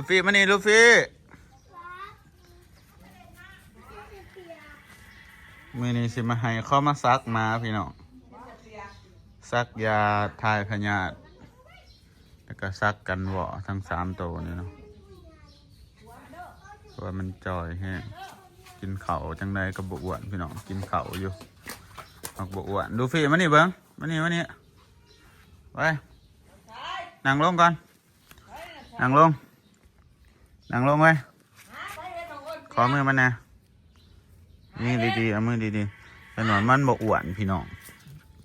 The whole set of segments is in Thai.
ลูฟี่มานี่ลูฟี่มือนี้สิมาให้เข้ามาซักมาพี่น้องซักยาทายพยาธิแล้วก็ซักกันเหวะทั้งสามตัวนี่เนาะเพราะว่ามันจอยแห้งกินเข่าจังใดก็บอ้วนพี่น้องกินเข่าอยู่ออกบอ้วนลูฟี่มานี่เบิ้งมานี่มานี่ไปนั่งลงก่อนนั่งลง นั่งลงไว้ขอมือมันนะนี่ดีๆเอามือดีๆแต่หนอนมันบกอ้วนพี่น้อง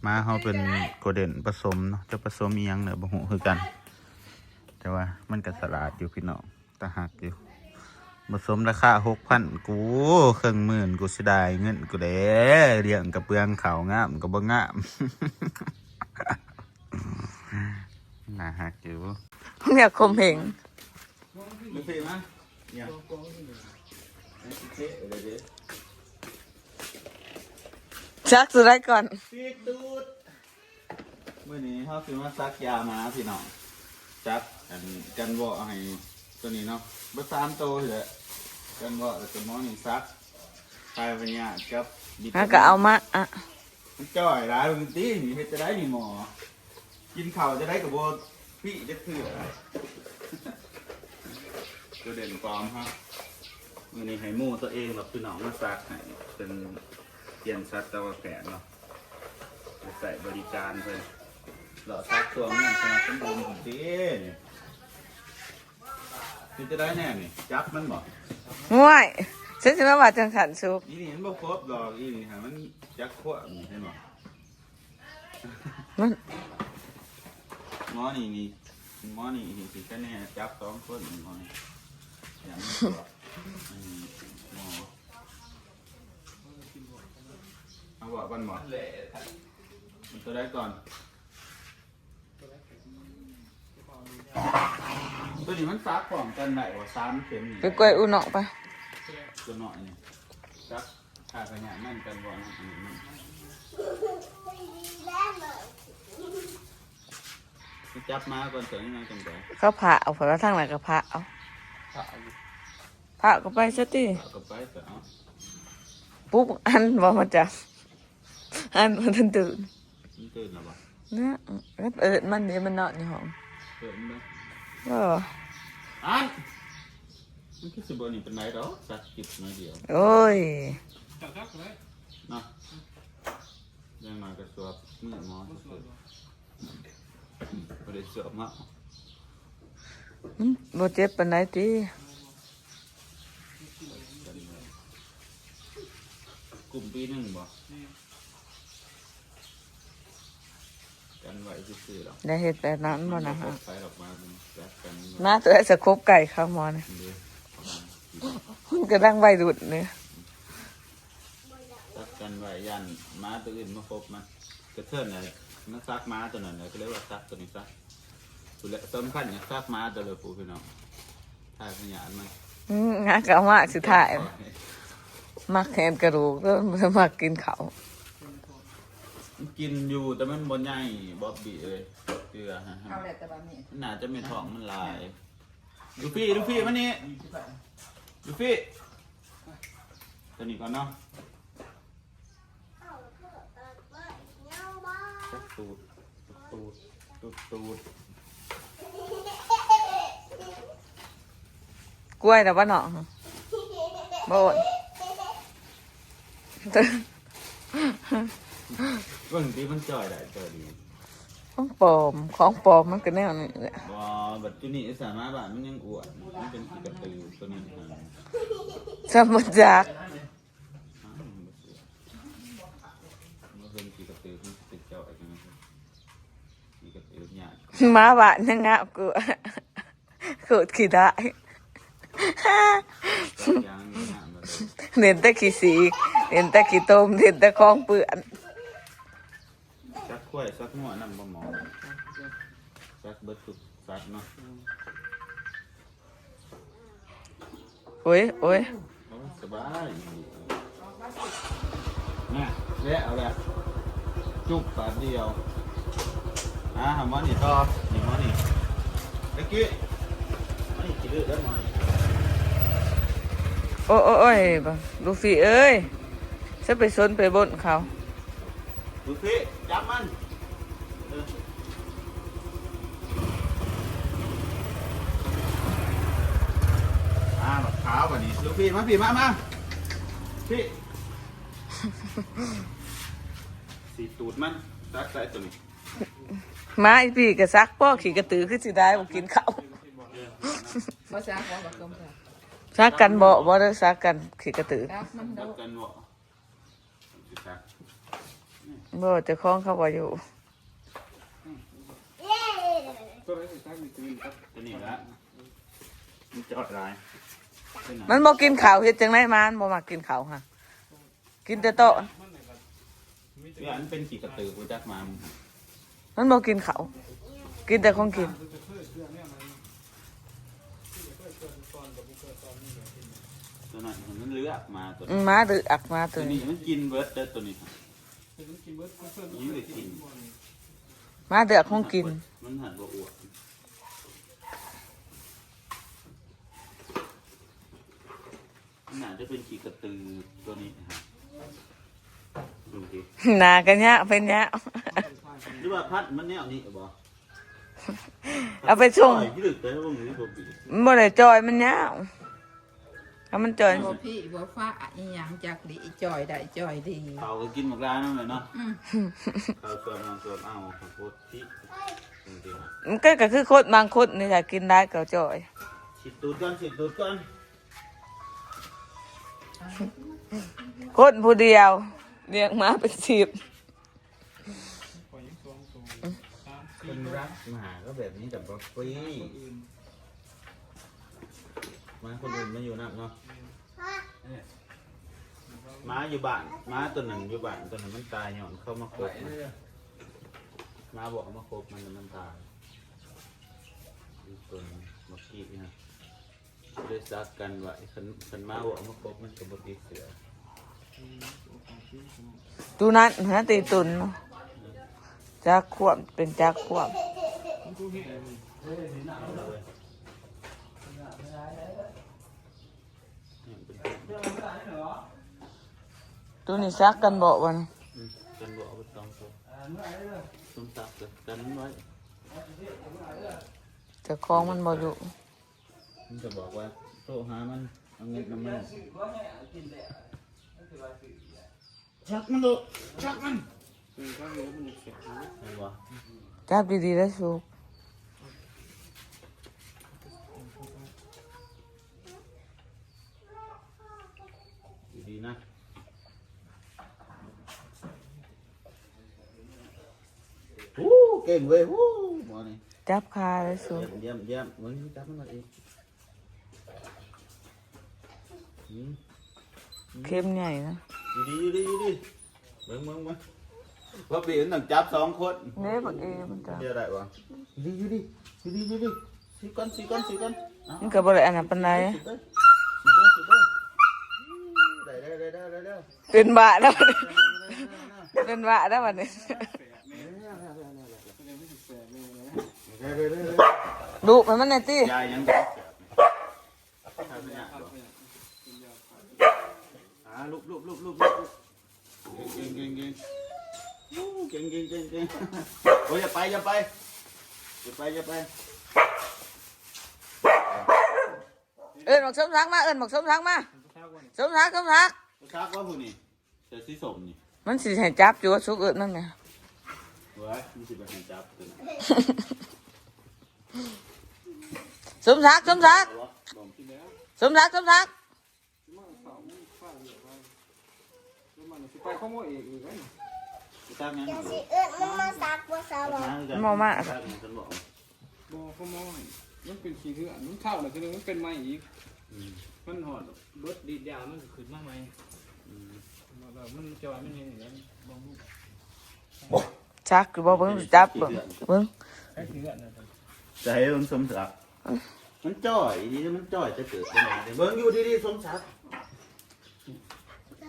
มาเขาเป็นโกเด้นผสมเนาะจะผสมอียังเนี่ยบ่หูคือกัน แต่ว่ามันก็สลาดอยู่พี่น้องตะหักอยู่ผสมราคาหกพันกูเครื่องหมื่นกูเสียดายเงินกูเด้เลี้ยงกระเปลืองขาวงามก็บ่งามน่าหักอยู่เนี่ยคมเหง ลูฟี่มาเนี่ยชักสุดได้ก่อนปีกดูดมื่อนี้เขาซื้อมาซักยามาพี่น้องจักอันกันวอให้ตัวนี้เนาะเบอร์สามตัวเลยกันวอแต่ตัวหมอนี่ซักไปวันนี้กับบิแล้วก็เอามาอะมันจ่อยร้ายมึงตีนี่เฮ็ดจะได้นี่หมอ กินข้าวจะได้กับโบพี่จะเถื่อ ตัวเด่นปลอมฮะมื่อนี้ให้หมู่ตัวเองแบบพี่น้องมาซักให้เป็นเปลี่ยนซักตะวันแผนเนาะใส่บริการเพื่อนหล่อซักตัวมันสนับสนุนผมสิคือจะได้แน่นี่จับมันบอกง่วยฉันจะมาว่าจังสันสุกอีนี่เห็นบ่ครบดอกอีนี่ฮะมันจักขวบนี่เห็นบ่มันหมอนี่นี่หมอนี่นี่สิแค่แน่จับสองคนหมอนี่ อย่างนี้ตัวอันนี้หมอเอาบอกกันหมอมันตัวได้ก่อน ตัวนี้มันซักของกันได้ว่าสามเข็มนี่ไปกล้วยอุ่นออกไปตัวหน่อยนี่ซักขาขยะนั่นกันบ่อนอันนี้มันไปจับมาก่อนเสร็จยังไงจังได เขาผ่าเอาผลทางไหนก็ผ่าเอา พระเอาผ่าก็ไปซะติเอาก็ไปแต่เอาปุ๊บอันบ่มาจับอันมันตื่นตื่นมันตื่นแล้วบ่เนี่ยแล้วเอิดมันเดี๋ยวมันนอนในห้องตื่นแล้วก็อันมันคือสิบ่นี่เป็นไรดอกสักจิบน้อยเดียวโอ้ยเนาะยังน้อยก็สวบมือหมอซื่อๆบ่ได้สวบมามัน บ่เจ็บปานใดติกลุ่มปีหนึ่งบ่กันไหวซื่อๆหรอกได้เฮ็ดแบบนั้นบ่นะฮะไปออกมาเป็นจักกันมาตัวไอ้สะคบไก่ข้าวหมอนะเด้อประมาณมันก็ดังใบดุดเนี่ยจักกันไหวยันม้าตัวอื่นมาพบมันกระเทือนอะไรมันซักม้าตัวนั้นเลยก็เรียกว่าซักตัวนี้ซัก ตัวละสำคัญเนี่ยซักม้าตัวเลยปูพี่น้องถ่ายพยานมันอืมงานก็เอามาสุดท้ายมักแขนกระดูกแล้วมันมักกินเขาวมันกินอยู่แต่มันบนใหญ่บ๊อบบี้เลยเกลือฮะเอาแหละแต่บะหมี่มันน่าจะไม่ท้องมันลายดูฟี่ดูฟี่มันนี่ดูฟี่ตัวนี้ก่อนเนาะจักตูดตูดตูดตูด กล้วยแต่ว่าหนองโบนเบิ่งที่มันจ่อยได้ตัวดีของปลอมของปลอมมันก็แนวนี้แหละบ่บัดจุนี่สามารถบานมันยังอวนมันเป็นสีกระตือตัวนี้อ่าสมุนจักอ้าวมันเป็นสีกระตือมันติดจ่อยใช่ไหมสีกระตือเนี่ยหมาบ้นยังงะกูขูดขี้ได้ เลยเน้นแต่ขี้สีเน้นแต่ขี้ต้มเน้นแต่ของเปื่อนซักกล้วยซักหัวนั่นบ่หมอซักเบิดทุกซักเนาะโอ้ยโอ้ยโอ้สบายเนี่ยเละเอาแหละจุกปาดเดียวอะหาหมอนี่ต่อนี่หมอนี่ตะกี้มานี่กินเลือกแล้วหน่อย โอ้โอ้โอ้ยบ่ลูฟี่เอ้ยจะไปซนไปบนเขาดูพี่จับมันเอออ่าบักขาวกว่านี้ดูพี่มาพี่มามาพี่สีตูดมันรักใส่ตัวนี้มาอีปีกระซักพ่อขี่กระตือขึ้นสิได้บ่กินข้าวภาษาของบักกมค่ะ ซักกันบ่บ่ได้ซักกันขี่กระตือรักมันโดรักดกันบ่สิซักบ่เจะคล้าของเขาบ่อยู่ ตัวนี้ละมันจอดลายเป็นหยังมันบ่กินข้าวเฮ็ดจังไดมันบ่มักกินข้าวฮะกินแต่โต๊ะพี่อันเป็นขี่กระตือกูจักมามึงมันบ่กินข้าวกินแต่ของกิน ตัวนั้นมันเลือกมาตัวอืนี้มมาดืออักมาตัตัววนี้นี้มันกินเบิร์ดเด้อตัวนี้ยิ่งเลยกินมาเดือกของกิน มันหันบ่อวดมันน่าจะเป็นขี่กระตือตัวนี้นะครับดูดิหนากันยะเป็นยะหรือว่าพัดมันแนวนี้บ่ เอาไปส่งปล่อยที่ลึกไปว่ามือบ่ปีมันบ่ได้จอยมันยาวถ้ามันจอยบ่พี่บ่ฟ้าอีหยังจากดีจอยได้จอยดีเขาก็กินหมกร้านนั่นแหละเนาะอืมเขาส่วนมันส่วนเอาข้าวโพดที่จริงๆอะมันก็ก็คือคนบางคนนี่อยากกินได้ก็จอยฉีดตูดก่อนฉีดตูดก่อนคนผู้เดียวเลี้ยงมาเป็นสิบ คน รักหมาก็แบบนี้แต่บ่ฟรีหมาคนอื่นมาอยู่นั่นเนาะหมาอยู่บ้านหมาตัวหนึ่งอยู่บ้านตัวหนึ่งมันตายหย่อนเข้ามาคบมันหมาบอกมาคบมันแล้วมันตายอีกตัวหนึ่งเมื่อกี้นี่ฮะได้ซักกันไว้คันคันหมาบอกมาคบมันก็บ่ติดเสือตูนั้นฮะตีตุนเนาะจักควบเป็นจักควบ ตัวนี้ซักกันบ่วันอืมกันบอกเอาไปตองตัวต้มตักกันกันไว้เจะคล้าของมันบ่อยู่มันจะบอกว่าโทรหามันเอาเงินน้ำมันชักมันดูชักมันเห็นบ่จับดีๆแล้วสูบดีๆนะฮู้เก่ งเว้ยฮู้หมอนี่จับคาแล้วสูบเยี่ยมเยี่ยมเยี่ยมมึงจับมันมาเองอืมเข้มใหญ่นะดีดีดีดีเบิ่งเบิ่งเบิ่งว่าปีนต้องจับสองคนเน่บักเอมันจับเดี๋ยวได้บ่ดีดีดีดีดีดีสิก่อนสิก่อนสิก่อนเอามันก็บ่ได้อันนั้นปานใดสิเด้อสิเด้อสิเด้อได้ได้ได้ได้ได้ เป็นบาแล้วบัดนี้เป็นบาแล้วบัดนี้ได้ได้ได้ได้ดูมันมันแน่ติยายยังได้ทำเนี่ยอ่าลุกลุกลุกลุกลุกเก่งเก่งเก่งเก่งเก่งเก่งเก่งโอ้ยอย่าไปอย่าไปอย่าไปอย่าไปเอิ้นบอกสมทักมาเอิ้นบอกสมทักมาสมทักสมทัก ชักว่าผู้นี่เสือสีสมนี่มันสิให้จับอยู่ว่าสุกเอิ้นนั่นแหละเว้ยมีสิบแปดแห่งจับตัวนี้สมทักสมทักเอาวะลองที่แล้วสมทักสมทักไปข้อมูลอีกอีกไหมชักงั้นจะสิเอิ้นมันมาซักบ่ซาบ่ชักอย่างฉันบอกบอข้อมูลมันเป็นขี้เถื่อนมันเท่าเลยคือมันเป็นไม้อีกอืมมันหอดเบิดดีดยาวมันขึ้นมาไหมอืมมัน จอยมันเห็นอย่างนั้นบองชักหรือบ่เบิ่งสิจับเบิ่งเบิ่งไอ้เถื่อนนะจะให้มันสมศักดิ์มันจ่อยดีๆมันจ่อยจะเกิดขึ้นมาเดี๋ยวเบิ้งอยู่ดีๆสมศักดิ์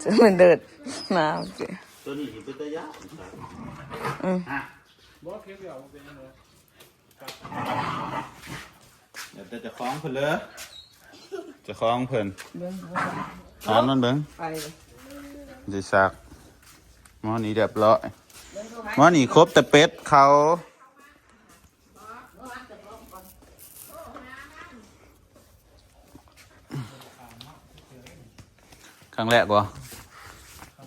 จะมันเดิดมาสิตัวนี้สิเป็นตะยะสมศักดิ์อืมอะบอสเทียบเดียวเป็นยังไงเดี๋ยวแต่จะคล้องเพิ่นเลยจะคล้องเพิ่นเบิ่งถามมันเบิ่งไป สิซักหมอนี่เรียบร้อยหมอนี่ครบแต่เป็ดเขาครั้งแรกวะ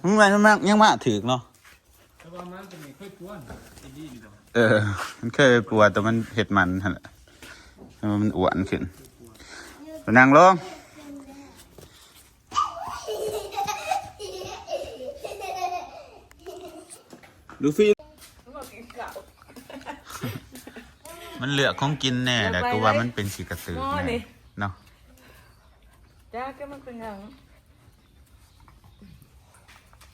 มึงมายังมายังมาถือเนาะเออ มันเคยปวดแต่มันเห็ดมันหั่ะมันอ้วนขึ้นไปนั่งลง ดูฟีมันเหลือของกินแน่แต่กูว่ามันเป็นสีกระสือหม้อแน่นี่เนาะจ้าก็มันเป็นหยัง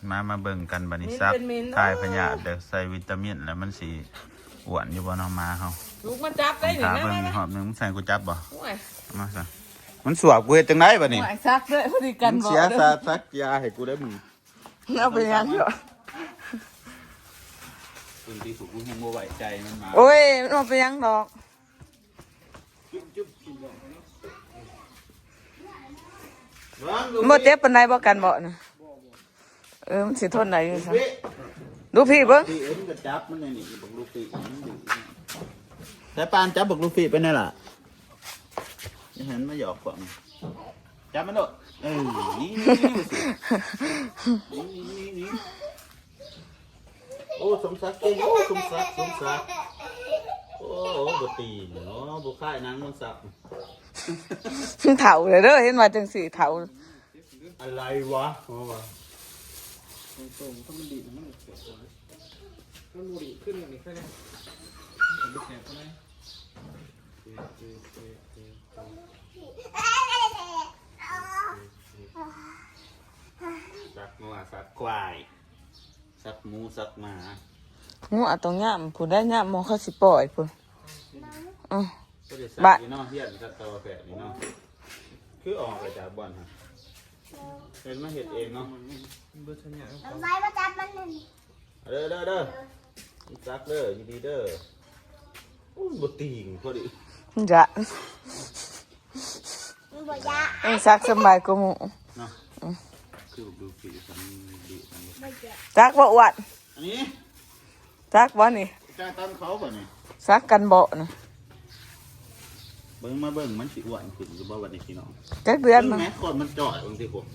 มามาเบิ่งกันบัดนิมิ้นซักเป็นมิ้นทายพญาธิเดี๋ยวใส่วิตามินแล้วมันสีอ้วนอยู่บ่เน้องมาเฮาลูกมันจับได้หนิถามแม่เบิ่งแม่หอบหนึงมึงใส่กูจับบ่โอ้ยเอามาซะมันสวบกูเฮ็ดจังไดบัดนี้หมายซักด้วยพอดีกันมึงบอกเสียด้ซาอซักยาให้กูได้มึงเอาไปยังเหรอปื นตีสุกกูยังบ่ไหวใจมันมา โอ้ยมันเอาไปยังดอก จุ๊บจุ๊บกินบ่มันบ่เจ็บปานใดบ่กันบ่นะเออมันสิทนได้อยู่ซะพี่ดูพี่เบิ่งพี่เอ็นก็จับมันในนี่บักลูกพี่มันดื้อแต่ปานจับบักลูกพี่ไปไหนล่ะอย่าเห็นมาหยอกกว่ามันจับมันโดดเออนี่นี่นี่นี่นี่นี่ โอ้สมศักดิ์เก่งโอ้สมศักดิ์สมศักดิ์โอ้โหบ่ตีเนาะบ่ค่ายนางมันสับเฒ่าเลยเด้อเห็นว่าจังสี่เฒ่าอะไรวะอ๋อวะตรงๆถ้ามันดีดมันเสียหัวมันบุหรี่ขึ้นอย่างนี้แค่นี้ผมไปแข่งเขาไหมสักงัวสักควาย สักหมูสักหมางูเอาตรงย่ํผู้ได้ย่ํมองเขาสิปล่อยพุ่นอือ ก็จะสับะกอยู่เนาะเฮียนสักตัวแปะนี่เนาะคือออกไปจากบ่อนฮะเห็นมาเห็ดเองเนาะเบอร์ชันเนี่ยทำไมมาจับมันนั่นเด้อเด้อเด้อสักเด้อยินดีเด้ออุ้ยบ่ตีงพอดีจะมันบอกยาเอ้ยซักสำบายกว่าหมู่เนาะ คือดูสีสันดีสันไม่เจ็บซักบ่อ้วนอันนี้ซักบ่นี่จ้าตั้งเขาบ่เนี่ยซักกันบ่นะเบิ่งมาเบิ่งมันสิอ้วนขึ้นหรือบ่วันนี้พี่น้องจักเดือนเบิ่มางแม่คนมันจ่อยบางทีผม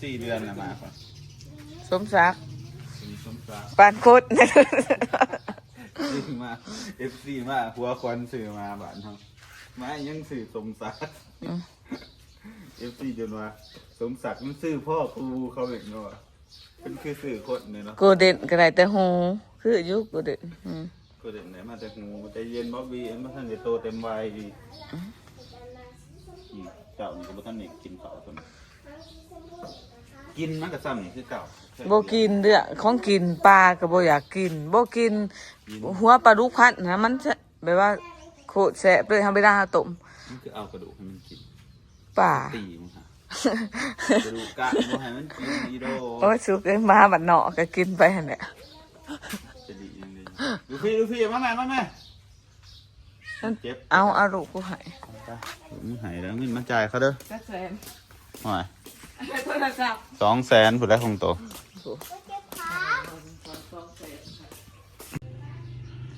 สี่เดือนนะมาก่อนสมศักดิ์มีสมศักดิ์ปานโคตรซื้อมาเอฟซีมาหัวควันซื้อมาบ้านเขามายังซื้อสมศักดิ์ เอฟซีจนว่าสมศักดิ์มันซื้อพ่อครูเขาเองเนาะเป็นคือซื้อคนเนี่ยเนาะกูเด่นก็ได้แต่หูคืออยู่กูเด่นอืมก็เด็กไหนมาแต่หูใจเย็นบ๊อบบี้เอ็นมาท่านจะโตเต็มวัยดีนี่เจ้านี่ก็บ่ท่านนี่กินข้าวตอนนี้กินมันก็ซ้ำนี่คือเก่าบ่กินเด้อของกินปลาก็บ่อยากกินบ่กิน หัวปลาดุกพัดนะมันจะแบบว่าโคตรแซ่บเลยทำไปได้ต้มมันคือเอากระดูกให้มันกิน ป่าตีมันค่ะกระดูกกะบ่ให้มันกินอีโดโอ้ยสุกเลยมาบัดเนาะก็กินไปหั่นแหละจะดียังไงดูพี่ดูพี่มาแม่มาแม่เจ็บเอาเอาลูกกูให้มึงหายแล้วเงินมาจ่ายเขาเด้อจักแสนหน่อยโทรศัพท์สองแสนผู้ได้คงโต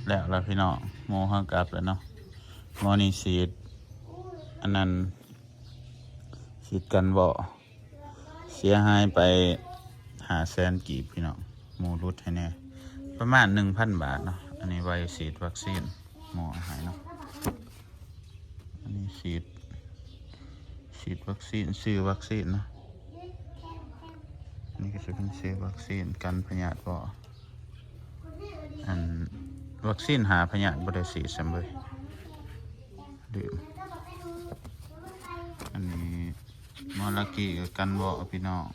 แล้วแล้วพี่น้องโมห้ากลับแล้วเนาะโมนี่สีดอันนั้น สีดกันบ่เสียหายไปหาแสนกีบพี่น้องโมรุดให้แน่ประมาณหนึ่งพันบาทเนาะอันนี้ไว้ฉีดวัคซีนหมอหายเนาะอันนี้ฉีดฉีดวัคซีนซื้อวัคซีนเนาะนี่ก็จะเป็นซื้อวัคซีนกันพยาธิบ่อันวัคซีนหาพยาธิบ่ได้สีดซ้ำเลยดื่มอันนี้ มอลากีกันบ่พี่น้อง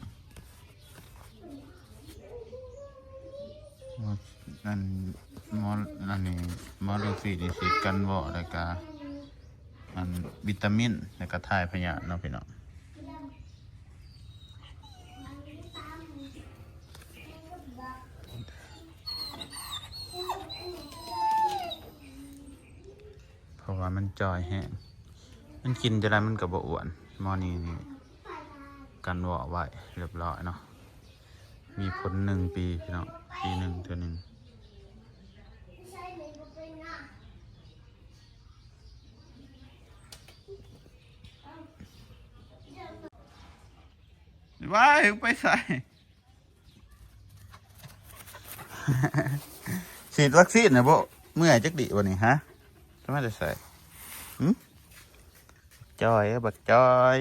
วัคอันมอลอันนี้มอลาฟีนี่สีกันบ่แล้วก็อันวิตามินแล้วก็ถ่ายพยาธิเนาะพี่น้องเพราะว่ามันจอยแห้งมันกินจะได้มันกับบอ้วนมอนี่นี่ กันวอไว้เรียบร้อยเนาะมีผลหนึ่งปีพี่น้องปีหนึ่งเท่านึงว้ายไปใส่ฉีดวัคซีนนะโบเมื่อยจักดิวันนี้ฮะทำไมจะใส่หืมจอยเอ้ยบักจอย